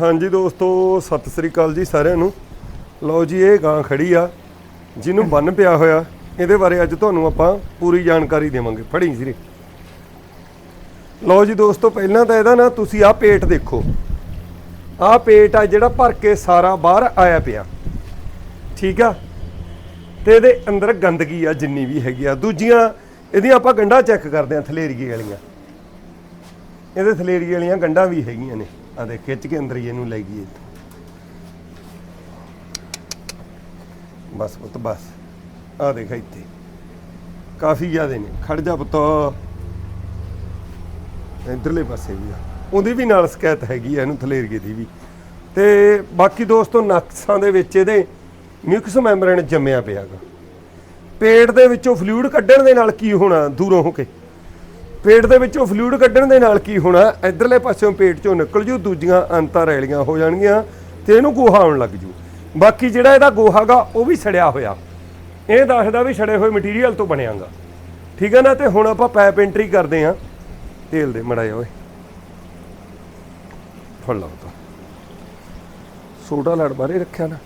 ਹਾਂਜੀ ਦੋਸਤੋ, ਸਤਿ ਸ੍ਰੀ ਅਕਾਲ ਜੀ ਸਾਰਿਆਂ ਨੂੰ। ਲਓ ਜੀ, ਇਹ ਗਾਂ ਖੜੀ ਆ, ਜਿਹਨੂੰ ਬੰਨ ਪਿਆ ਹੋਇਆ। ਇਹਦੇ ਬਾਰੇ ਅੱਜ ਤੁਹਾਨੂੰ ਆਪਾਂ ਪੂਰੀ ਜਾਣਕਾਰੀ ਦੇਵਾਂਗੇ। ਫੜੀ ਸਿਰੇ ਲਓ ਜੀ ਦੋਸਤੋ, ਪਹਿਲਾਂ ਤਾਂ ਇਹਦਾ ਨਾ ਤੁਸੀਂ ਆਹ ਪੇਟ ਦੇਖੋ। ਆਹ ਪੇਟ ਆ ਜਿਹੜਾ ਭਰ ਕੇ ਸਾਰਾ ਬਾਹਰ ਆਇਆ ਪਿਆ। ਠੀਕ ਆ? ਤੇ ਇਹਦੇ ਅੰਦਰ ਗੰਦਗੀ ਆ ਜਿੰਨੀ ਵੀ ਹੈਗੀ ਆ। ਦੂਜੀਆਂ, ਇਹਦੀਆਂ ਆਪਾਂ ਗੰਢਾਂ ਚੈੱਕ ਕਰਦੇ ਆ, ਥਲੇਰੀਏ ਵਾਲੀਆਂ। ਇਹਦੇ ਥਲੇਰੀਏ ਵਾਲੀਆਂ ਗੰਢਾਂ ਵੀ ਹੈਗੀਆਂ ਨੇ। ਆ ਦੇ ਖਿੱਚ ਕੇ ਅੰਦਰ ਹੀ ਇਹਨੂੰ ਲੈ ਗਈ ਬਸ ਪੁੱਤ, ਬਸ। ਆ ਦੇਖ ਇੱਥੇ। ਕਾਫੀ ਜ਼ਿਆਦੇ ਨੇ। ਖੜ ਜਾ ਪੁੱਤ। ਇਧਰਲੇ ਪਾਸੇ ਵੀ ਆ। ਉਹਦੀ ਵੀ ਨਾਲ ਸ਼ਿਕਾਇਤ ਹੈਗੀ ਆ ਇਹਨੂੰ ਥਲੇਰੀਏ ਦੀ ਵੀ। ਤੇ ਬਾਕੀ ਦੋਸਤੋ ਨਕਸਾਂ ਦੇ ਵਿੱਚ ਇਹਦੇ ਮਿਊਕਸ ਮੈਂਬਰੇਨ ਜੰਮਿਆ ਪਿਆਗਾ ਪੇਟ ਦੇ ਵਿੱਚੋਂ ਫਲੂਇਡ ਕੱਢਣ ਦੇ ਨਾਲ ਕੀ ਹੋਣਾ, ਦੂਰੋਂ ਹੋ ਕੇ? ਪੇਟ ਦੇ ਵਿੱਚੋਂ ਫਲੂਇਡ ਕੱਢਣ ਦੇ ਨਾਲ ਕੀ ਹੋਣਾ? ਇਧਰਲੇ ਪਾਸਿਓਂ ਪੇਟ ਚੋਂ ਨਿਕਲ ਜੂ, ਦੂਜੀਆਂ ਅੰਤਾਂ ਰੈਲੀਆਂ ਹੋ ਜਾਣਗੀਆਂ ਤੇ ਇਹਨੂੰ ਗੋਹਾ ਆਉਣ ਲੱਗ ਜੂ। ਬਾਕੀ ਜਿਹੜਾ ਇਹਦਾ ਗੋਹਾਗਾ ਉਹ ਵੀ ਸੜਿਆ ਹੋਇਆ। ਇਹ ਦੱਸਦਾ ਵੀ ਛੜੇ ਹੋਏ ਮਟੀਰੀਅਲ ਤੋਂ ਬਣਿਆਗਾ ਠੀਕ ਹੈ ਨਾ? ਤੇ ਹੁਣ ਆਪਾਂ ਪੈਪ ਐਂਟਰੀ ਕਰਦੇ ਆਂ। ਤੇਲ ਦੇ ਮੜਾ ਓਏ। ਫੜ ਲਾ ਸੋਡਾ ਲੜ ਬਾਰੇ ਰੱਖਿਆ ਨਾ।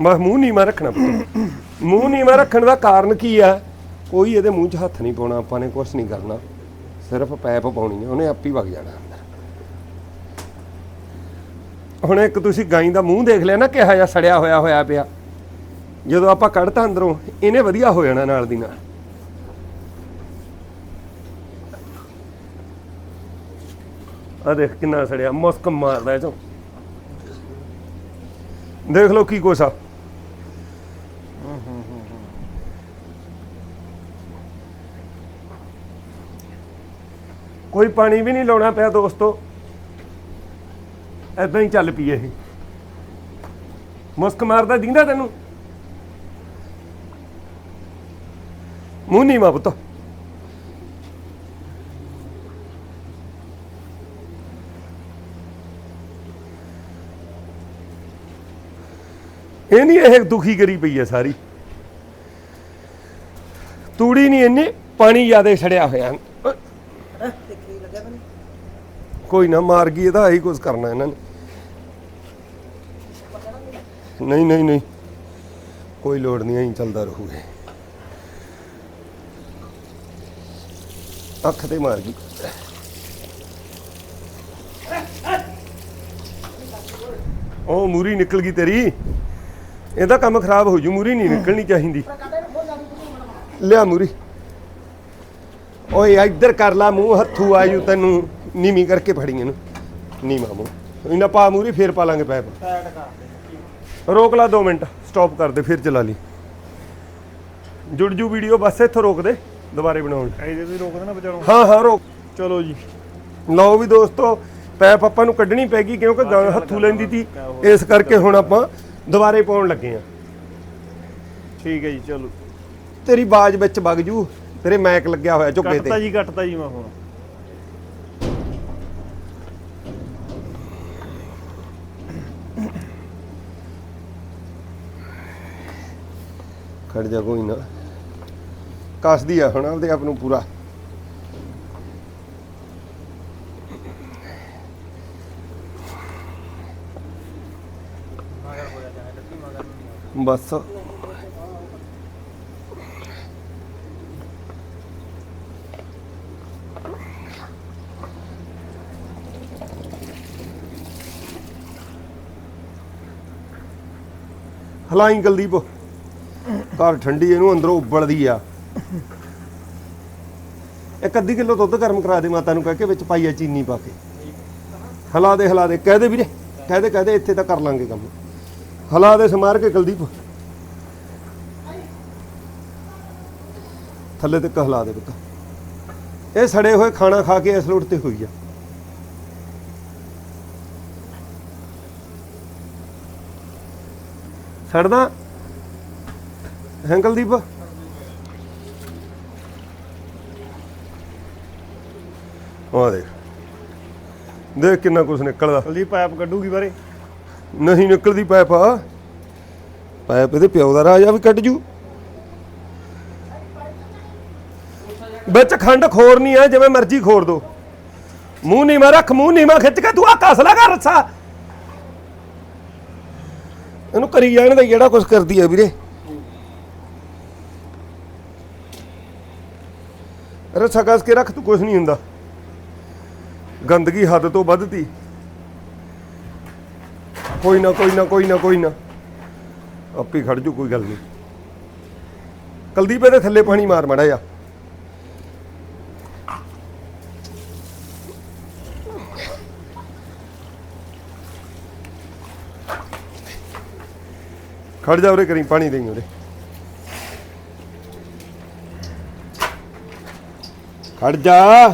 ਬਸ ਮੂੰਹ ਨੀਵਾਂ ਰੱਖਣਾ ਪੁੱਤ। ਮੂੰਹ ਨੀਵਾਂ ਰੱਖਣ ਦਾ ਕਾਰਨ ਕੀ ਆ? ਕੋਈ ਇਹਦੇ ਮੂੰਹ 'ਚ ਹੱਥ ਨਹੀਂ ਪਾਉਣਾ, ਆਪਾਂ ਨੇ ਕੁਝ ਨਹੀਂ ਕਰਨਾ। ਸਿਰਫ ਪੈਪ ਪਾਉਣੀ ਆ, ਉਹਨੇ ਆਪੇ ਵਗ ਜਾਣਾ ਅੰਦਰ। ਹੁਣ ਇੱਕ ਤੁਸੀਂ ਗਾਈ ਦਾ ਮੂੰਹ ਦੇਖ ਲਿਆ ਨਾ, ਕਿਹਾ ਜਿਹਾ ਸੜਿਆ ਹੋਇਆ ਹੋਇਆ ਪਿਆ। ਜਦੋਂ ਆਪਾਂ ਕੱਢਤਾ ਅੰਦਰੋਂ, ਇਹਨੇ ਵਧੀਆ ਹੋ ਜਾਣਾ ਨਾਲ ਦੀ ਨਾਲ। ਆ ਦੇਖ ਕਿੰਨਾ ਸੜਿਆ, ਮੁਸਕ ਮਾਰਦਾ ਇਹ ਚੋਂ। ਦੇਖ ਲਓ ਕੀ ਕੁਛ ਆ। ਕੋਈ ਪਾਣੀ ਵੀ ਨਹੀਂ ਲਾਉਣਾ ਪਿਆ ਦੋਸਤੋ। ਐਦਾਂ ਹੀ ਚੱਲ ਪਈ ਇਹ। ਮੁਸਕ ਮਾਰਦਾ ਦਿੰਦਾ ਤੈਨੂੰ। ਮੂੰਹ ਨਹੀਂ ਮਾ ਪੁੱਤ। ਇਹ ਨਹੀਂ ਇਹ ਦੁਖੀ ਕਰੀ ਪਈ ਹੈ ਸਾਰੀ। ਤੂੜੀ ਨਹੀਂ ਇੰਨੀ, ਪਾਣੀ ਜ਼ਿਆਦਾ ਛੜਿਆ ਹੋਇਆ। ਕੋਈ ਨਾ ਮਾਰ ਗਈ ਇਹਦਾ ਆਹੀ ਕੁਝ ਕਰਨਾ ਇਹਨਾਂ ਨੇ। ਨਹੀਂ ਨਹੀਂ ਨਹੀਂ। ਕੋਈ ਲੋੜ ਨਹੀਂ, ਐਂ ਚੱਲਦਾ ਰਹੂਗਾ। ਅੱਖ ਤੇ ਮਾਰ ਗਈ। ਉਹ ਮੂਰੀ ਨਿਕਲ ਗਈ ਤੇਰੀ। ਇਹਦਾ ਕੰਮ ਖਰਾਬ ਹੋ ਜੂ ਮੂਰੀ ਨਹੀਂ ਨਿਕਲਣੀ ਚਾਹੀਦੀ। ਲਿਆ ਮੂਰੀ। ਓਏ ਇੱਧਰ ਕਰ ਲਾ ਮੂੰਹ ਹੱਥੂ ਆਜੂ ਤੈਨੂੰ ਨੀਵੀਂ ਕਰਕੇ ਫੜੀ ਇਹਨੂੰ। ਨੀਵਾਂ ਮੂੰਹ। ਇਹਨਾਂ ਪਾ ਮੂਰੀ ਫੇਰ ਪਾ ਲਾਂਗੇ ਪੈਪ। ਰੋਕ ਲਾ 2 ਮਿੰਟ ਸਟਾਪ ਕਰ ਦੇ ਫਿਰ ਚਲਾ ਲਈ। ਜੁੜ ਜੂ ਵੀਡੀਓ ਬਸ ਇੱਥੋਂ ਰੋਕ ਦੇ ਦੁਬਾਰੇ ਬਣਾਉਣ। ਇਹਦੇ ਵੀ ਰੋਕ ਦੇਣਾ ਵਿਚਾਰੋਂ ਹਾਂ ਹਾਂ ਰੋਕ। ਚਲੋ ਜੀ। ਲਓ ਵੀ ਦੋਸਤੋ ਪੈਪ ਆਪਾਂ ਨੂੰ ਕੱਢਣੀ ਪੈਗੀ ਕਿਉਂਕਿ ਹੱਥੂ ਲੈਂਦੀ ਤੀ। ਇਸ ਕਰਕੇ ਹੁਣ ਆਪਾਂ ਦੁਬਾਰੇ ਪਾਉਣ ਲੱਗੇ ਆ। ਠੀਕ ਹੈ ਜੀ ਚਲੋ। ਤੇਰੀ ਬਾਜ ਵਿੱਚ ਵਗ ਜੂ ਤੇਰੇ ਮੈਕ ਲੱਗਿਆ ਹੋਇਆ ਕੱਟਤਾ ਤੇ। ਜੀ ਕੱਟਤਾ ਜੀ ਮੈਂ ਹੁਣ। ਖੜ ਜਾ ਕੋਈ ਨਾ। ਕੱਸਦੀ ਆ ਹੁਣ ਆਪਦੇ ਆਪ ਨੂੰ ਪੂਰਾ। ਬਸ। ਹਲਾਈ ਕੁਲਦੀਪ, ਘਰ ਠੰਡੀ ਇਹਨੂੰ ਅੰਦਰੋਂ ਉਬਲਦੀ ਆ। ਇੱਕ ਅੱਧੀ ਕਿਲੋ ਦੁੱਧ ਗਰਮ ਕਰਾ ਦੇ ਮਾਤਾ ਨੂੰ ਕਹਿ ਕੇ ਵਿੱਚ ਪਾਈ ਆ ਚੀਨੀ ਪਾ ਕੇ। ਹਲਾ ਦੇ ਹਲਾ ਦੇ, ਕਹਿ ਦੇ ਵੀਰੇ, ਕਹਿ ਦੇ ਕਹਿ ਦੇ, ਇੱਥੇ ਤਾਂ ਕਰ ਲਾਂਗੇ ਕੰਮ। ਹਲਾ ਦੇ ਸਮਾਰ ਕੇ ਕੁਲਦੀਪ। ਥੱਲੇ ਤੱਕ ਹਲਾ ਦੇ ਪੁੱਤ। ਇਹ ਸੜੇ ਹੋਏ ਖਾਣਾ ਖਾ ਕੇ ਇਸ ਲੋਟ ਤੇ ਹੋਈ ਆ। ਸੜਦਾ। ਹੈ ਕੁਲਦੀਪ? ਦੇਖ। ਦੇਖ ਕਿੰਨਾ ਕੁਛ ਨਿਕਲਦਾ। ਜਲਦੀ ਪਾਈਪ ਕੱਢੂਗੀ ਬਾਰੇ? ਨਹੀਂ ਨਿਕਲਦੀ ਪਾਈਪ ਆ ਪਾਈਪ ਇਹਦੇ ਪਿਓ ਦਾ ਰਾਜਾ ਵੀ ਕੱਢ ਜੂ। ਵਿੱਚ ਖੰਡ ਖੋਰ ਨਹੀਂ ਆ ਜਿਵੇਂ ਮਰਜ਼ੀ ਖੋਰ ਦੋ। ਮੂੰਹ ਨਹੀਂ ਮਾ ਰੱਖ, ਮੂੰਹ ਨਹੀਂ ਮਾ ਖਿੱਚ ਕੇ ਤੂੰ ਆ ਕਸ ਲਗਾ ਰੱਸਾ। ਇਹਨੂੰ ਕਰੀ ਜਾਣ ਦਾ ਜਿਹੜਾ ਕੁਝ ਕਰਦੀ ਆ ਵੀਰੇ। ਰੱਸਾ ਕਸ ਕੇ ਰੱਖ, ਤੂੰ ਕੁਝ ਨਹੀਂ ਹੁੰਦਾ। ਗੰਦਗੀ ਹੱਦ ਤੋਂ ਵੱਧਦੀ। ਕੋਈ ਨਾ ਕੋਈ ਨਾ ਕੋਈ ਨਾ ਕੋਈ ਨਾ। ਆਪੇ ਖੜ ਜੂ ਕੋਈ ਗੱਲ ਨਹੀਂ ਕਲਦੀਪ, ਇਹਦੇ ਥੱਲੇ ਪਾਣੀ ਮਾਰ ਮੜਾ ਜਾ ਖੜ ਜਾ ਉਰੇ ਕਰੀ, ਪਾਣੀ ਦੇਈ ਉਰੇ। ਖੜ ਜਾ।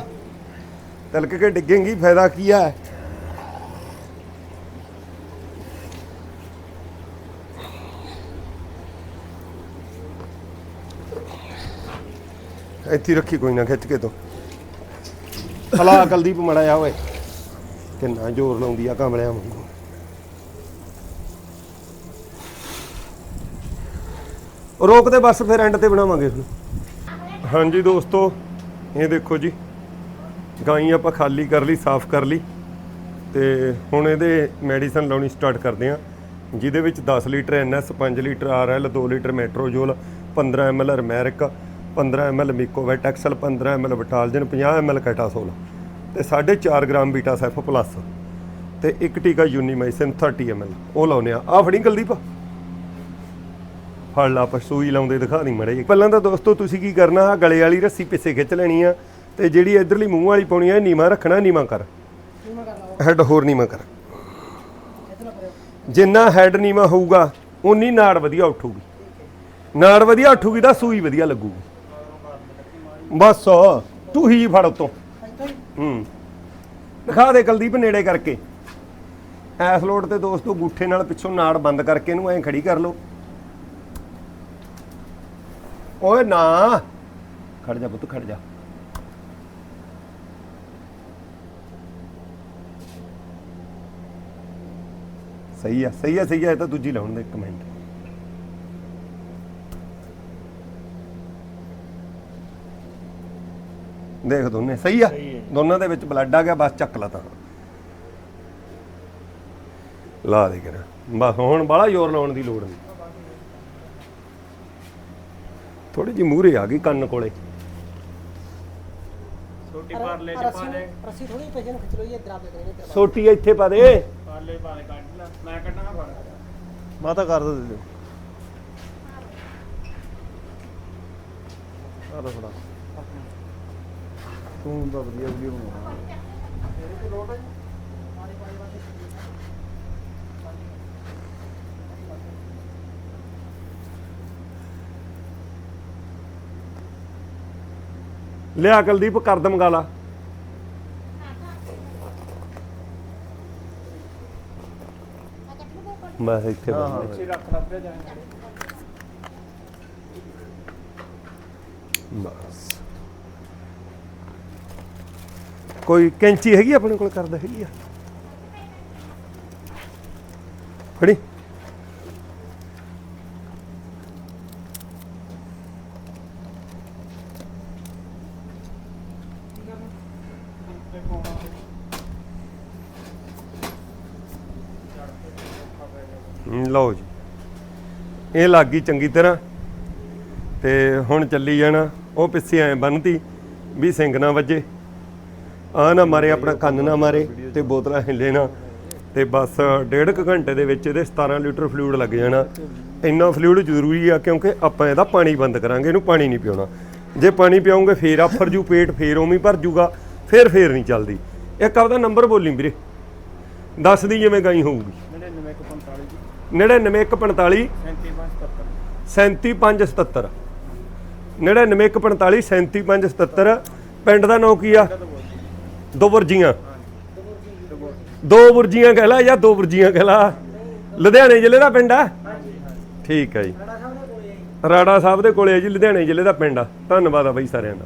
ਤਲਕ ਕੇ ਡਿੱਗੇਂਗੀ, ਫਾਇਦਾ ਕੀ ਹੈ ਇੱਥੇ ਰੱਖੀ, ਕੋਈ ਨਾ ਖਿੱਚ ਕੇ ਤੋਂ। ਹਲਾ ਕੁਲਦੀਪ ਮੜਾ ਜਾ ਓਏ ਕਿੰਨਾ ਜ਼ੋਰ ਲਾਉਂਦੀ ਆ ਕਮਲਿਆਂ ਵਾਂਗੂ। ਰੋਕ ਦੇ ਬਸ, ਫਿਰ ਐਂਡ ਤੇ ਬਣਾਵਾਂਗੇ ਇਸਨੂੰ ਹਾਂਜੀ ਦੋਸਤੋ, ਇਹ ਦੇਖੋ ਜੀ, ਗਾਈ ਆਪਾਂ ਖਾਲੀ ਕਰ ਲਈ, ਸਾਫ਼ ਕਰ ਲਈ, ਤੇ ਹੁਣ ਇਹਦੇ ਮੈਡੀਸਨ ਲਾਉਣੀ ਸਟਾਰਟ ਕਰਦੇ ਆ, ਜਿਹਦੇ ਵਿੱਚ 10 litre NS 5 litre RL 2 litre ਮੈਟਰੋਜੋਲ 15 ml ਰਮੈਰਿਕ 15 ml ਮਿਕੋਵੈਟ ਐਕਸਲ 15 ml ਵਿਟਾਲਜਨ 50 ml ਕੈਟਾਸੋਲ ਤੇ 4.5 ਗ੍ਰਾਮ ਬੀਟਾ ਸੈਫ ਪਲੱਸ ਤੇ ਇੱਕ ਟੀਕਾ ਯੂਨੀਮਾਈਸਿਨ 30 ml ਉਹ ਲਾਉਨੇ ਆ ਆ ਫੜੀ ਕੁਲਦੀਪ। ਫੜ ਲਾ ਆਪਾਂ ਸੂਈ ਲਾਉਂਦੇ ਦਿਖਾ ਨਹੀਂ ਮੜੇ ਪਹਿਲਾਂ ਤਾਂ ਦੋਸਤੋ ਤੁਸੀਂ ਕੀ ਕਰਨਾ? ਆ ਗਲੇ ਵਾਲੀ ਰੱਸੀ ਪਿੱਛੇ ਖਿੱਚ ਲੈਣੀ ਆ ਤੇ ਜਿਹੜੀ ਇਧਰਲੀ ਮੂੰਹ ਵਾਲੀ ਪਾਉਣੀ ਆ ਨੀਵਾ ਰੱਖਣਾ ਨੀਵਾ ਕਰ। ਹੈਡ ਹੋਰ ਨੀਵਾ ਕਰ। ਜਿੰਨਾ ਹੈਡ ਨੀਵਾ ਹੋਊਗਾ ਉਨੀ ਨਾੜ ਵਧੀਆ ਉੱਠੂਗੀ। ਨਾੜ ਵਧੀਆ ਉੱਠੂਗੀ ਤਾਂ ਸੂਈ ਵਧੀਆ ਲੱਗੂਗੀ। ਬਸ, ਤੂੰ ਹੀ ਫੜ ਉਤੋਂ। ਹੂੰ। ਦਿਖਾ ਦੇ ਕੁਲਦੀਪ ਨੇੜੇ ਕਰਕੇ। ਐਸ ਲੋਡ ਤੇ ਦੋਸਤੋ ਗੂਠੇ ਨਾਲ ਪਿੱਛੋਂ ਨਾੜ ਬੰਦ ਕਰਕੇ ਇਹਨੂੰ ਐਂ ਖੜੀ ਕਰ ਲਓ। ਓਏ ਨਾ। ਖੜ ਜਾ ਪੁੱਤ, ਖੜ ਜਾ। ਸਹੀ ਆ ਸਹੀ ਆ ਸਹੀ ਆ, ਇਹ ਤਾਂ ਦੂਜੀ ਲਾਉਣ ਦੇ ਇੱਕ ਮਿੰਟ। ਦੇਖ ਦੋਨੇ ਸਹੀ ਆ? ਸਹੀ ਹੈ। ਦੋਨਾਂ ਦੇ ਵਿੱਚ ਬਲੱਡ ਆ ਗਿਆ ਬਸ ਚੱਕ ਲਾ ਤਾਂ। ਲਾ ਦੇ ਕਰ ਬਸ ਹੁਣ ਬਾਹਲਾ ਜ਼ੋਰ ਲਾਉਣ ਦੀ ਲੋੜ ਨਹੀਂ। ਥੋੜੀ ਜਿਹੀ ਮੂਹਰੇ ਆ ਗਈ ਕੰਨ ਕੋਲੇ। ਛੋਟੀ ਪਰ ਪਾਰਲੇ ਚ ਪਾ ਦੇ। ਰੱਸੀ ਥੋੜੀ ਭੇਜਣ ਖਿੱਚ ਲੋ ਇਹ ਦਰਾ ਦੇ ਕਰੇ ਸੋਟੀ ਇੱਥੇ ਪਾ ਦੇ। ਪਾਰਲੇ ਪਾ ਦੇ ਕੱਢ ਲੈ। ਮੈਂ ਕੱਢਣਾ ਫੜ। ਮਾਤਾ ਕਰ ਦੋ ਦਿਓ ਆ ਲੋ ਫੜਾ। ਤੂੰ ਤਾਂ ਵਧੀਆ ਵੀਡੀਓ ਬਣਾਉਣਾ ਲਿਆ ਕੁਲਦੀਪ ਕਰ ਦਮਗਾ ਲਾ ਬਸ ਇੱਥੇ ਬੰਦ ਹਾਂ। ਰੱਖ ਬਸ। ਕੋਈ ਕੈਂਚੀ ਹੈਗੀ ਆਪਣੇ ਕੋਲ? ਕਰਦਾ ਹੈਗੀ ਆ। ਫੜੀ। ਲਓ ਜੀ। ਇਹ ਲੱਗ ਗਈ ਚੰਗੀ ਤਰ੍ਹਾਂ। ਤੇ ਹੁਣ ਚੱਲੀ ਜਾਣਾ। ਉਹ ਪਿੱਛੇ ਐ ਬੰਨਤੀ ਵੀ ਸਿੰਘ ਨਾ ਵੱਜੇ। ਆ ਨਾ ਮਾਰੇ, ਆਪਣਾ ਕੰਨ ਨਾ ਮਾਰੇ ਤੇ ਬੋਤਲਾਂ ਹਿੱਲੇ ਨਾ ਤੇ ਬਸ ਡੇਢ ਕੁ ਘੰਟੇ ਦੇ ਵਿੱਚ ਇਹਦੇ 17 ਲੀਟਰ ਫਲੂਇਡ ਲੱਗ ਜਾਣਾ। ਇੰਨਾ ਫਲੂਇਡ ਜ਼ਰੂਰੀ ਆ ਕਿਉਂਕਿ ਆਪਾਂ ਇਹਦਾ ਪਾਣੀ ਬੰਦ ਕਰਾਂਗੇ, ਇਹਨੂੰ ਪਾਣੀ ਨਹੀਂ ਪਿਉਣਾ। ਜੇ ਪਾਣੀ ਪਿਆਉਂਗੇ ਫੇਰ ਆਫਰ ਜੂ, ਪੇਟ ਫੇਰ ਉਵੇਂ ਹੀ ਭਰ ਜੂਗਾ, ਫੇਰ ਫੇਰ ਨਹੀਂ ਚੱਲਦੀ। ਇੱਕ ਆਪਦਾ ਨੰਬਰ ਬੋਲੀ ਵੀਰੇ। ਦੱਸ ਦੀ ਜਿਵੇਂ ਗਾਈ ਹੋਊਗੀ। 99 145 99 145 35 37177 99 145 37577 ਪਿੰਡ ਦਾ ਨਾਂ ਕੀ ਆ? ਦੋ ਬੁਰਜੀਆਂ। ਦੋ ਬੁਰਜੀਆਂ ਕਹਿ ਲਾ ਜਾਂ ਦੋ ਬੁਰਜੀਆਂ ਕਹਿ ਲਾ। ਲੁਧਿਆਣੇ ਜ਼ਿਲ੍ਹੇ ਦਾ ਪਿੰਡ ਆ? ਠੀਕ ਆ ਜੀ। ਰਾੜਾ ਸਾਹਿਬ ਦੇ ਕੋਲੇ ਆ ਜੀ, ਲੁਧਿਆਣੇ ਜ਼ਿਲ੍ਹੇ ਦਾ ਪਿੰਡ ਆ। ਧੰਨਵਾਦ ਆ ਬਾਈ ਸਾਰਿਆਂ ਦਾ।